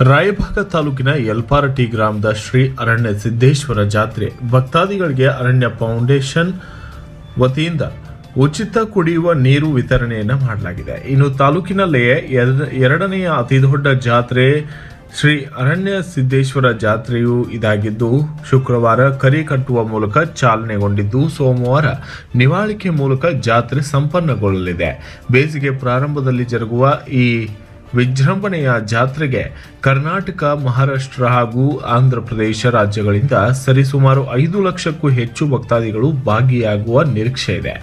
ರಾಯಭಾಗ ತಾಲೂಕಿನ ಯಲ್ಪಾರಟಿ ಗ್ರಾಮದ ಶ್ರೀ ಅರಣ್ಯ ಸಿದ್ದೇಶ್ವರ ಜಾತ್ರೆ. ಭಕ್ತಾದಿಗಳಿಗೆ ಅರಣ್ಯ ಫೌಂಡೇಶನ್ ವತಿಯಿಂದ ಉಚಿತ ಕುಡಿಯುವ ನೀರು ವಿತರಣೆಯನ್ನು ಮಾಡಲಾಗಿದೆ. ಇನ್ನು ತಾಲೂಕಿನಲ್ಲೇ ಎರ- ಎರಡನೆಯ ಅತಿದೊಡ್ಡ ಜಾತ್ರೆ ಶ್ರೀ ಅರಣ್ಯ ಸಿದ್ದೇಶ್ವರ ಜಾತ್ರೆಯು ಇದಾಗಿದ್ದು, ಶುಕ್ರವಾರ ಕರಿ ಕಟ್ಟುವ ಮೂಲಕ ಚಾಲನೆಗೊಂಡಿದ್ದು, ಸೋಮವಾರ ನಿವಾಳಿಕೆ ಮೂಲಕ ಜಾತ್ರೆ ಸಂಪನ್ನಗೊಳ್ಳಲಿದೆ. ಬೇಸಿಗೆ ಪ್ರಾರಂಭದಲ್ಲಿ ಜರುಗುವ ಈ ವಿಜೃಂಭಣೆಯ ಜಾತ್ರೆಗೆ ಕರ್ನಾಟಕ, ಮಹಾರಾಷ್ಟ್ರ ಹಾಗೂ ಆಂಧ್ರ ಪ್ರದೇಶ ರಾಜ್ಯಗಳಿಂದ ಸರಿಸುಮಾರು ಐದು ಲಕ್ಷಕ್ಕೂ ಹೆಚ್ಚು ಭಕ್ತಾದಿಗಳು ಭಾಗಿಯಾಗುವ ನಿರೀಕ್ಷೆ ಇದೆ.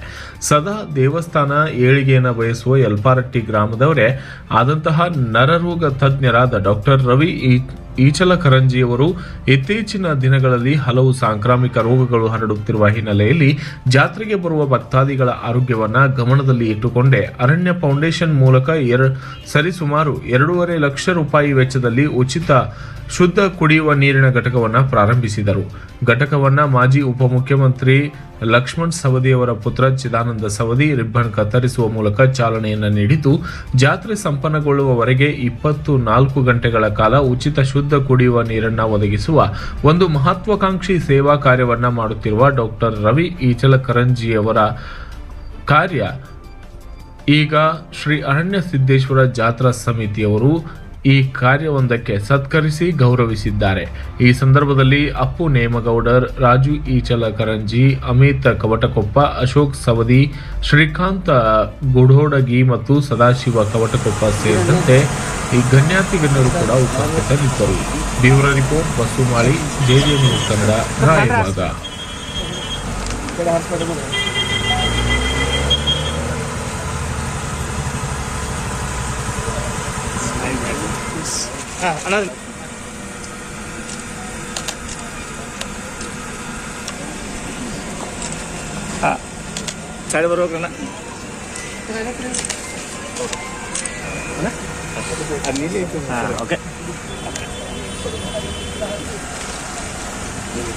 ಸದಾ ದೇವಸ್ಥಾನ ಏಳಿಗೆಯನ್ನು ಬಯಸುವ ಯಲ್ಪಾರಟ್ಟಿ ಗ್ರಾಮದವರೇ ಆದಂತಹ ನರರೋಗ ತಜ್ಞರಾದ ಡಾಕ್ಟರ್ ರವಿ ಈ- ಈಚಲಕರಂಜಿಯವರು ಇತ್ತೀಚಿನ ದಿನಗಳಲ್ಲಿ ಹಲವು ಸಾಂಕ್ರಾಮಿಕ ರೋಗಗಳು ಹರಡುತ್ತಿರುವ ಹಿನ್ನೆಲೆಯಲ್ಲಿ ಜಾತ್ರೆಗೆ ಬರುವ ಭಕ್ತಾದಿಗಳ ಆರೋಗ್ಯವನ್ನ ಗಮನದಲ್ಲಿ ಇಟ್ಟುಕೊಂಡೇ. ಅರಣ್ಯ ಫೌಂಡೇಶನ್ ಮೂಲಕ ಸರಿಸುಮಾರು ಎರಡೂವರೆ ಲಕ್ಷ ರೂಪಾಯಿ ವೆಚ್ಚದಲ್ಲಿ ಉಚಿತ ಶುದ್ಧ ಕುಡಿಯುವ ನೀರಿನ ಘಟಕವನ್ನು ಪ್ರಾರಂಭಿಸಿದರು. ಘಟಕವನ್ನು ಮಾಜಿ ಉಪಮುಖ್ಯಮಂತ್ರಿ ಲಕ್ಷ್ಮಣ್ ಸವದಿಯವರ ಪುತ್ರ ಚಿದಾನಂದ ಸವದಿ ರಿಬ್ಬನ್ ಕತ್ತರಿಸುವ ಮೂಲಕ ಚಾಲನೆಯನ್ನು ನೀಡಿದ್ದು ಜಾತ್ರೆ ಸಂಪನ್ನಗೊಳ್ಳುವವರೆಗೆ ಇಪ್ಪತ್ತು ನಾಲ್ಕು ಗಂಟೆಗಳ ಕಾಲ ಉಚಿತ ಶುದ್ಧ ಕುಡಿಯುವ ನೀರನ್ನು ಒದಗಿಸುವ ಒಂದು ಮಹತ್ವಾಕಾಂಕ್ಷಿ ಸೇವಾ ಕಾರ್ಯವನ್ನು ಮಾಡುತ್ತಿರುವ ಡಾಕ್ಟರ್ ರವಿ ಈಚಲಕರಂಜಿಯವರ ಕಾರ್ಯ. ಈಗ ಶ್ರೀ ಅರಣ್ಯ ಸಿದ್ದೇಶ್ವರ ಜಾತ್ರಾ ಸಮಿತಿಯವರು ಈ ಕಾರ್ಯವೊಂದಕ್ಕೆ ಸತ್ಕರಿಸಿ ಗೌರವಿಸಿದ್ದಾರೆ. ಈ ಸಂದರ್ಭದಲ್ಲಿ ಅಪ್ಪು ನೇಮಗೌಡರ್, ರಾಜು ಈಚಲಕರಂಜಿ ಅಮಿತ್ ಕವಟಕೊಪ್ಪ, ಅಶೋಕ್ ಸವದಿ, ಶ್ರೀಕಾಂತ್ ಗುಡೋಡಗಿ ಮತ್ತು ಸದಾಶಿವ ಕವಟಕೊಪ್ಪ ಸೇರಿದಂತೆ ಈ ಗಣ್ಯಾತಿ ಗಣ್ಯರು ಕೂಡ ಉಪಸ್ಥಿತರಿದ್ದರು. Bureau report ಬಸುಮಾಳಿ JJ news Kannada Raibag Ah, another. Ah, side baru kena. Mana? Anil itu. Ah, oke. Okay.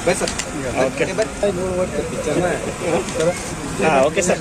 Besar. Oke. Okay. Ah, oke okay, sir.